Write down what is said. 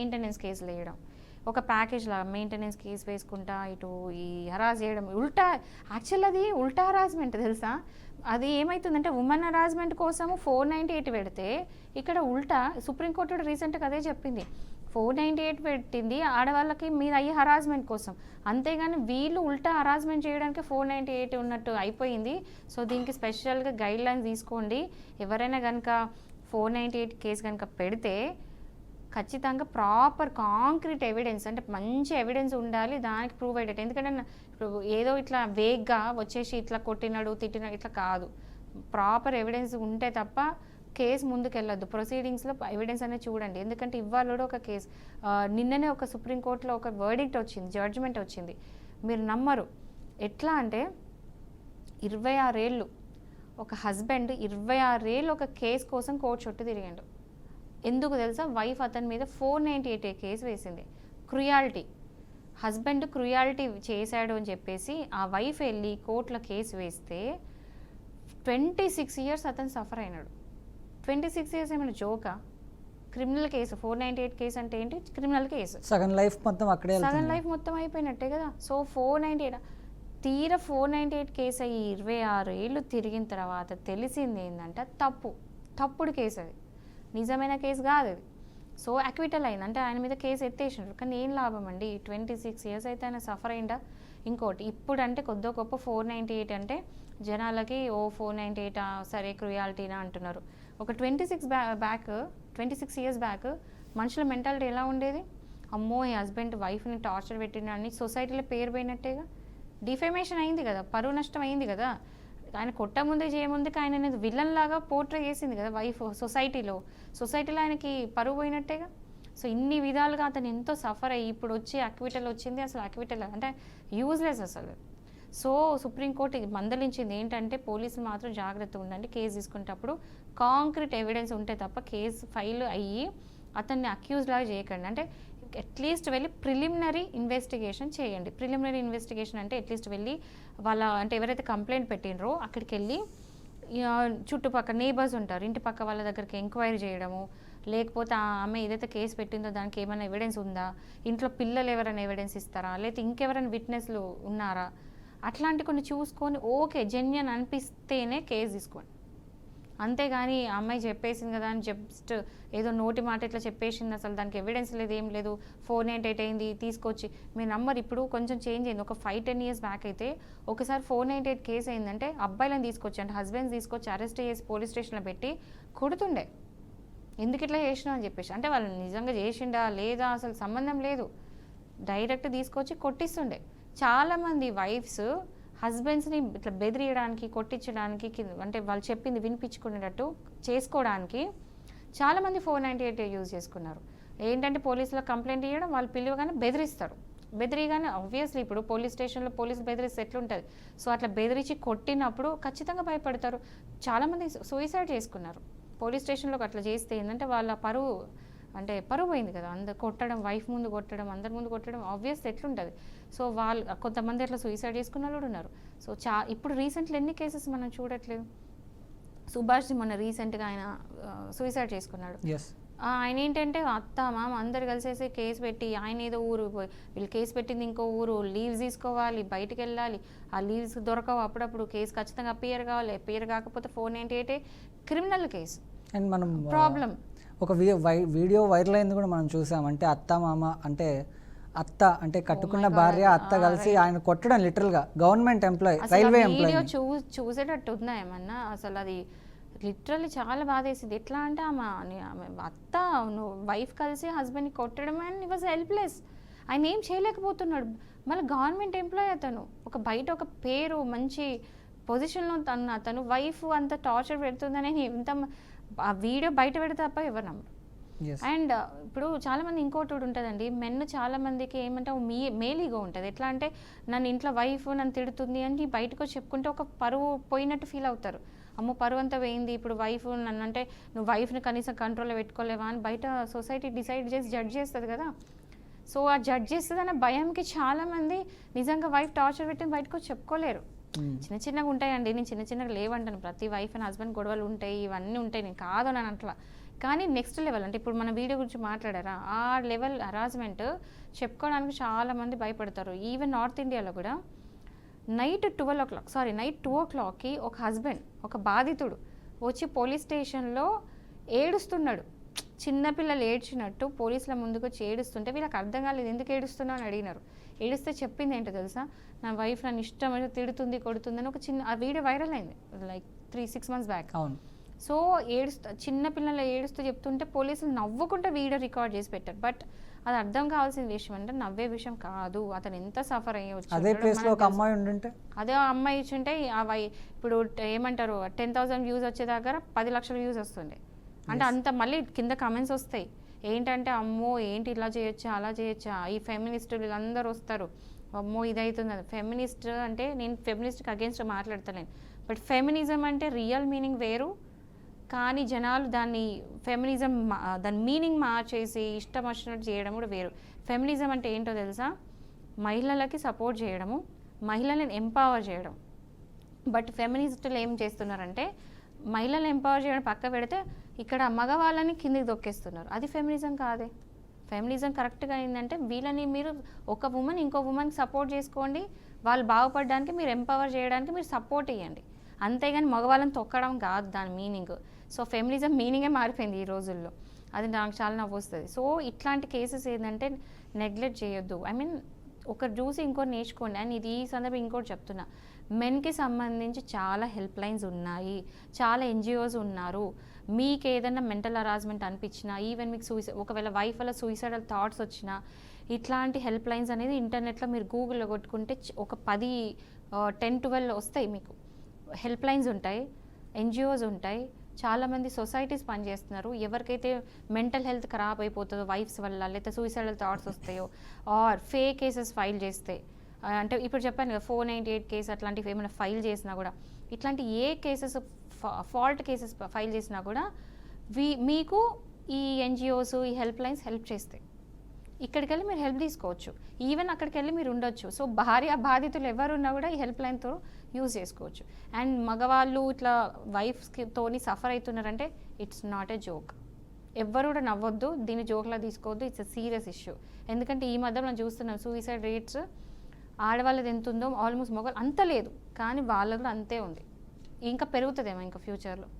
Maintenance కేసులు వేయడం ఒక ప్యాకేజ్ లాగా మెయింటెనెన్స్ కేసు వేసుకుంటా ఇటు ఈ హరాజ్ చేయడం. ఉల్టా యాక్చువల్ అది ఉల్టా హరాస్మెంట్ తెలుసా? అది ఏమవుతుందంటే ఉమెన్ హరాజ్మెంట్ కోసము ఫోర్ నైంటీ ఎయిట్ పెడితే ఇక్కడ ఉల్టా సుప్రీంకోర్టు రీసెంట్గా అదే చెప్పింది. ఫోర్ నైంటీ ఎయిట్ పెట్టింది ఆడవాళ్ళకి మీద అయ్యే హరాస్మెంట్ కోసం. అంతేగాని వీళ్ళు ఉల్టా హరాస్మెంట్ చేయడానికి ఫోర్ నైంటీ ఎయిట్ ఉన్నట్టు అయిపోయింది. సో దీనికి స్పెషల్గా గైడ్ లైన్స్ తీసుకోండి. ఎవరైనా కనుక ఫోర్ నైంటీ ఎయిట్ కేసు కనుక పెడితే ఖచ్చితంగా ప్రాపర్ కాంక్రీట్ ఎవిడెన్స్ అంటే మంచి ఎవిడెన్స్ ఉండాలి దానికి ప్రూవ్ అయ్యేటట్టు. ఎందుకంటే ఇప్పుడు ఏదో ఇట్లా వేగ్గా వచ్చేసి ఇట్లా కొట్టినాడు తిట్టినాడు ఇట్లా కాదు. ప్రాపర్ ఎవిడెన్స్ ఉంటే తప్ప కేసు ముందుకెళ్ళొద్దు. ప్రొసీడింగ్స్లో ఎవిడెన్స్ అనేది చూడండి. ఎందుకంటే ఇవాళ కూడా ఒక కేసు నిన్ననే ఒక సుప్రీంకోర్టులో ఒక వర్డిక్ట్ వచ్చింది జడ్జిమెంట్ వచ్చింది. మీరు నమ్మరు. ఎట్లా అంటే ఇరవై ఆరేళ్ళు ఒక హస్బెండ్ ఇరవై ఆరేళ్ళు ఒక కేసు కోసం కోర్టు చుట్టూ తిరిగాడు. ఎందుకు తెలుసా? వైఫ్ అతని మీద ఫోర్ నైంటీ ఎయిట్ కేసు వేసింది. క్రుయాలిటీ. హస్బెండ్ క్రుయాలిటీ చేశాడు అని చెప్పేసి ఆ వైఫ్ వెళ్ళి కోర్టులో కేసు వేస్తే ట్వంటీ సిక్స్ ఇయర్స్ అతను సఫర్ అయినాడు. ట్వంటీ సిక్స్ ఇయర్స్ ఏమైనా జోకా? Criminal case. Four ninety eight case అంటే ఏంటి? Criminal case. సగం లైఫ్ మొత్తం అక్కడే సగం వెళ్తుంది లైఫ్ మొత్తం అయిపోయినట్టే కదా. సో ఫోర్ నైంటీ ఎయిట్ తీర ఫోర్ నైంటీ ఎయిట్ కేసు అయ్యి ఇరవై ఆరు ఏళ్ళు తిరిగిన తర్వాత తెలిసింది ఏంటంటే తప్పు. తప్పుడు కేసు అది. నిజమైన కేసు కాదు అది సో అక్విటల్ అయింది. అంటే ఆయన మీద కేసు ఎత్తేసినారు కానీ ఏం లాభం అండి? ట్వంటీ సిక్స్ ఇయర్స్ అయితే ఆయన సఫర్ అయిందా ఇంకోటి ఇప్పుడు అంటే కొద్దో గొప్ప ఫోర్ నైంటీ ఎయిట్ అంటే జనాలకి ఓ ఫోర్ నైంటీ ఎయిట్ సరే క్రుయాలిటీనా అంటున్నారు. ఒక twenty six back back twenty six years back మనుషుల మెంటాలిటీ ఎలా ఉండేది? అమ్మో ఈ హస్బెండ్ వైఫ్ని టార్చర్ పెట్టినని సొసైటీలో పేరు పోయినట్టేగా. డిఫేమేషన్ అయింది కదా. పరువు నష్టం అయింది కదా. ఆయన కొట్ట ముందే చేయముందుకు ఆయన విలన్ లాగా పోర్ట్రే చేసింది కదా వైఫ్ సొసైటీలో సొసైటీలో ఆయనకి పరువు పోయినట్టేగా? సో ఇన్ని విధాలుగా అతను ఎంతో సఫర్ అయ్యి ఇప్పుడు వచ్చి అక్విటల్ వచ్చింది అసలు అక్విటల్ అంటే యూజ్లెస్ అసలు. సో సుప్రీంకోర్టు మందలించింది. ఏంటంటే పోలీసులు మాత్రం జాగ్రత్తగా ఉండండి. కేసు తీసుకునేటప్పుడు కాంక్రీట్ ఎవిడెన్స్ ఉంటే తప్ప కేసు ఫైల్ అయ్యి అతన్ని అక్యూజ్ లాగా చేయకండి. అంటే అట్లీస్ట్ వెళ్ళి ప్రిలిమినరీ ఇన్వెస్టిగేషన్ చేయండి. ప్రిలిమినరీ ఇన్వెస్టిగేషన్ అంటే అట్లీస్ట్ వెళ్ళి వాళ్ళ అంటే ఎవరైతే కంప్లైంట్ పెట్టినరో అక్కడికి వెళ్ళి చుట్టుపక్కల నేబర్స్ ఉంటారు. ఇంటి పక్క వాళ్ళ దగ్గరికి ఎంక్వైరీ చేయడము లేకపోతే ఆ ఆమె ఏదైతే కేసు పెట్టిందో దానికి ఏమైనా ఎవిడెన్స్ ఉందా? ఇంట్లో పిల్లలు ఎవరైనా ఎవిడెన్స్ ఇస్తారా? లేకపోతే ఇంకెవరైనా విట్నెస్లు ఉన్నారా? అట్లాంటి కొన్ని చూసుకొని ఓకే జెన్యన్ అనిపిస్తేనే కేసు తీసుకోండి. అంతేగాని ఆ అమ్మాయి చెప్పేసింది కదా అని జస్ట్ ఏదో నోటి మాట ఇట్లా చెప్పేసింది అసలు దానికి ఎవిడెన్స్ లేదు ఏం లేదు. ఫోన్ ఎయిట్ ఎయిట్ అయింది తీసుకొచ్చి. మీ నంబర్ ఇప్పుడు కొంచెం చేంజ్ అయింది. ఒక ఫైవ్ టెన్ ఇయర్స్ బ్యాక్ అయితే ఒకసారి ఫోన్ ఎయిట్ ఎయిట్ కేసు అయిందంటే అబ్బాయిలను తీసుకొచ్చి అంటే హస్బెండ్స్ తీసుకొచ్చి అరెస్ట్ చేసి పోలీస్ స్టేషన్లో పెట్టి కొడుతుండే. ఎందుకు ఇట్లా చేసినావు అని చెప్పేసి. అంటే వాళ్ళు నిజంగా చేసిండా లేదా అసలు సంబంధం లేదు. డైరెక్ట్ తీసుకొచ్చి కొట్టిస్తుండే. చాలామంది వైఫ్స్ హస్బెండ్స్ని ఇట్లా బెదిరియడానికి కొట్టించడానికి అంటే వాళ్ళు చెప్పింది వినిపించుకునేటట్టు చేసుకోవడానికి చాలామంది ఫోర్ నైంటీ ఎయిట్ యూజ్ చేసుకున్నారు. ఏంటంటే పోలీసులో కంప్లైంట్ ఇవ్వడం వాళ్ళు పిలువగానే బెదిరిస్తారు. బెదిరిగానే ఆబ్వియస్లీ ఇప్పుడు పోలీస్ స్టేషన్లో పోలీస్ బెదిరిస్తే ఎట్లుంటుంది? సో అట్లా బెదిరించి కొట్టినప్పుడు ఖచ్చితంగా భయపడతారు. చాలామంది సూసైడ్ చేసుకున్నారు. పోలీస్ స్టేషన్లోకి అట్లా చేస్తే ఏంటంటే వాళ్ళ పరువు అంటే పరువు పోయింది కదా. అందరు కొట్టడం వైఫ్ ముందు కొట్టడం అందరి ముందు కొట్టడం ఆబ్వియస్ ఎట్లుంటుంది. సో వాళ్ళు కొంతమంది అట్లా సూసైడ్ చేసుకున్న వాళ్ళు ఉన్నారు. సో చా ఇప్పుడు రీసెంట్లీ ఎన్ని కేసెస్ మనం చూడట్లేదు? సుభాష్ మొన్న రీసెంట్గా ఆయన సూసైడ్ చేసుకున్నాడు. ఆయన ఏంటంటే అత్త మామ అందరు కలిసేసి కేసు పెట్టి ఆయన ఏదో ఊరు వీళ్ళు కేసు పెట్టింది ఇంకో ఊరు లీవ్స్ తీసుకోవాలి బయటికి వెళ్ళాలి. ఆ లీవ్స్ దొరకవు అప్పుడప్పుడు కేసు ఖచ్చితంగా అపియర్ కావాలి. అపియర్ కాకపోతే ఫోన్ ఏంటి ఏంటి క్రిమినల్ కేసు అండ్ మనం ప్రాబ్లం ఒక వీడియో వైరల్ అయింది కూడా మనం చూసాం. అంటే అత్త మామ అంటే అత్త అంటే కట్టుకున్న God. భార్య అత్త Ah, కలిసి. ఆయన కొట్టడం లిటరల్గా గవర్నమెంట్ ఎంప్లాయ్ రైల్వే ఎంప్లాయ్ చూసేటట్టు ఉందా ఏమన్నా? అసలు అది లిటరల్లీ చాలా బాధేసింది. ఎట్లా అంటే ఆమె అత్త నువ్వు వైఫ్ కలిసి హస్బెండ్ని కొట్టడం అండ్ వాజ్ హెల్ప్లెస్ ఆయన ఏం చేయలేకపోతున్నాడు. మళ్ళీ గవర్నమెంట్ ఎంప్లాయ్ అతను. ఒక బయట ఒక పేరు మంచి పొజిషన్లో తను అతను. వైఫ్ అంత టార్చర్ పెడుతుందని ఎంత ఆ వీడియో బయట పెడితే తప్ప ఎవరు నమ్మరు. అండ్ ఇప్పుడు చాలా మంది ఇంకోటి ఉంటుందండి. మెన్ చాలా మందికి ఏమంటే మీ మేలీగా ఉంటుంది. ఎట్లా అంటే నన్ను ఇంట్లో వైఫ్ నన్ను తిడుతుంది అని బయటకు చెప్పుకుంటే ఒక పరువు పోయినట్టు ఫీల్ అవుతారు. అమ్మో పరువు అంతా పోయింది. ఇప్పుడు వైఫ్ నన్ను అంటే నువ్వు వైఫ్ని కనీసం కంట్రోల్లో పెట్టుకోలేవా? అని బయట సొసైటీ డిసైడ్ చేసి జడ్జ్ చేస్తుంది కదా. సో ఆ జడ్జ్ చేస్తుంది అనే భయంకి చాలా మంది నిజంగా వైఫ్ టార్చర్ పెట్టి బయటకు చెప్పుకోలేరు. చిన్న చిన్నగా ఉంటాయండి. నేను చిన్న చిన్నగా లేవంటాను. ప్రతి వైఫ్ అండ్ హస్బెండ్ గొడవలు ఉంటాయి. ఇవన్నీ ఉంటాయి. నేను కాదు నేను అట్లా. కానీ నెక్స్ట్ లెవెల్ అంటే ఇప్పుడు మన వీడియో గురించి మాట్లాడారా? ఆ లెవెల్ హరాస్మెంట్ చెప్పుకోవడానికి చాలామంది భయపడతారు. ఈవెన్ నార్త్ ఇండియాలో కూడా night twelve o'clock sorry night two ఓ క్లాక్కి ఒక హస్బెండ్ ఒక బాధితుడు వచ్చి పోలీస్ స్టేషన్లో ఏడుస్తున్నాడు. చిన్నపిల్లలు ఏడ్చినట్టు పోలీసుల ముందుకు వచ్చి ఏడుస్తుంటే వీళ్ళకి అర్థం కాలేదు ఎందుకు ఏడుస్తున్నావు? అని అడిగినారు. ఏడిస్తే చెప్పింది ఏంటో తెలుసా? నా వైఫ్ నన్ను ఇష్టం తిడుతుంది కొడుతుంది అని ఒక చిన్న ఆ వీడియో వైరల్ అయింది like three six months back. అవును. సో ఏడుస్తూ చిన్న పిల్లలు ఏడుస్తూ చెప్తుంటే పోలీసులు నవ్వుకుంటే వీడియో రికార్డ్ చేసి పెట్టారు. బట్ అది అర్థం కావాల్సిన విషయం అంటే నవ్వే విషయం కాదు. అతను ఎంత సఫర్ అయ్యవచ్చు అదే ప్లేస్లో ఒక అమ్మాయి ఉండుంటే? అదే ఆ అమ్మాయి ఇచ్చుంటే ఆ వై ఇప్పుడు ఏమంటారు టెన్ థౌసండ్ వ్యూస్ వచ్చే దగ్గర పది లక్షల వ్యూస్ వస్తుండే. అంటే అంత మళ్ళీ కింద కమెంట్స్ వస్తాయి. ఏంటంటే అమ్మో ఏంటి ఇలా చేయొచ్చా అలా చేయొచ్చా? ఈ ఫెమినిస్ట్ వీళ్ళందరూ వస్తారు. అమ్మో ఇది అవుతుంది అది ఫెమినిస్ట్ అంటే నేను ఫెమినిస్ట్కి అగేన్స్ట్ మాట్లాడతలేను. బట్ ఫెమినిజం అంటే రియల్ మీనింగ్ వేరు. కానీ జనాలు దాన్ని ఫెమినిజం దాని మీనింగ్ మార్చేసి ఇష్టం వచ్చినట్టు చేయడం కూడా వేరు. ఫెమినిజం అంటే ఏంటో తెలుసా? మహిళలకి సపోర్ట్ చేయడము మహిళలను ఎంపవర్ చేయడం. బట్ ఫెమినిస్టులు ఏం చేస్తున్నారంటే మహిళలను ఎంపవర్ చేయడం పక్క పెడితే ఇక్కడ మగవాళ్ళని కిందికి దొక్కేస్తున్నారు. అది ఫెమినిజం కాదే. ఫెమినిజం కరెక్ట్గా ఏంటంటే వీళ్ళని మీరు ఒక ఉమెన్ ఇంకో ఉమెన్కి సపోర్ట్ చేసుకోండి. వాళ్ళు బాగుపడడానికి మీరు ఎంపవర్ చేయడానికి మీరు సపోర్ట్ ఇవ్వండి అంతేగాని మగవాళ్ళని తొక్కడం కాదు దాని మీనింగ్ సో ఫెమినిజం మీనింగే మారిపోయింది ఈ రోజుల్లో. అది నాకు చాలా నవ్వు వస్తుంది. సో ఇట్లాంటి కేసెస్ ఏంటంటే నెగ్లెక్ట్ చేయొద్దు. ఐ మీన్ ఒకరు చూసి ఇంకోటి నేర్చుకోండి. అండ్ ఇది ఈ సందర్భం ఇంకోటి చెప్తున్నా. మెన్కి సంబంధించి చాలా హెల్ప్ లైన్స్ ఉన్నాయి. చాలా ఎన్జిఓస్ ఉన్నారు. మీకు ఏదైనా మెంటల్ హరాస్మెంట్ అనిపించినా ఈవెన్ మీకు సూసైడ్ ఒకవేళ వైఫ్ వల్ల సూసైడల్ థాట్స్ వచ్చినా ఇట్లాంటి హెల్ప్ లైన్స్ అనేది ఇంటర్నెట్లో మీరు గూగుల్లో కొట్టుకుంటే ఒక పది టెన్ ట్వెల్వ్ వస్తాయి మీకు. హెల్ప్ లైన్స్ ఉంటాయి ఎన్జిఓస్ ఉంటాయి చాలామంది సొసైటీస్ పనిచేస్తున్నారు. ఎవరికైతే మెంటల్ హెల్త్ ఖరాబ్ అయిపోతుందో వైఫ్స్ వల్ల లేకపోతే సూసైడల్ థాట్స్ వస్తాయో ఆర్ ఫేక్ కేసెస్ ఫైల్ చేస్తే అంటే ఇప్పుడు చెప్పాను కదా ఫోర్ నైంటీ ఎయిట్ కేసు అట్లాంటివి ఏమైనా ఫైల్ చేసినా కూడా ఇట్లాంటి ఏ కేసెస్ ఫాల్ట్ కేసెస్ ఫైల్ చేసినా కూడా వీ మీకు ఈ ఎన్జిఓస్ ఈ హెల్ప్ లైన్స్ హెల్ప్ చేస్తాయి. ఇక్కడికి వెళ్ళి మీరు హెల్ప్ తీసుకోవచ్చు. ఈవెన్ అక్కడికి వెళ్ళి మీరు ఉండొచ్చు. సో భార్య బాధితులు ఎవరున్నా కూడా ఈ హెల్ప్ లైన్తో యూజ్ చేసుకోవచ్చు. అండ్ మగవాళ్ళు ఇట్లా వైఫ్స్తోని సఫర్ అవుతున్నారంటే ఇట్స్ నాట్ ఎ జోక్. ఎవ్వరు కూడా నవ్వొద్దు. దీన్ని జోక్లా తీసుకోవద్దు. It's a serious issue. ఎందుకంటే ఈ మధ్య మనం చూస్తున్నాం సూసైడ్ రేట్స్ ఆడవాళ్ళది ఎంత ఉందో ఆల్మోస్ట్ మగవాళ్ళు అంత లేదు. కానీ వాళ్ళది కూడా అంతే ఉంది. ఇంకా పెరుగుతుందేమో ఇంకా ఫ్యూచర్లో.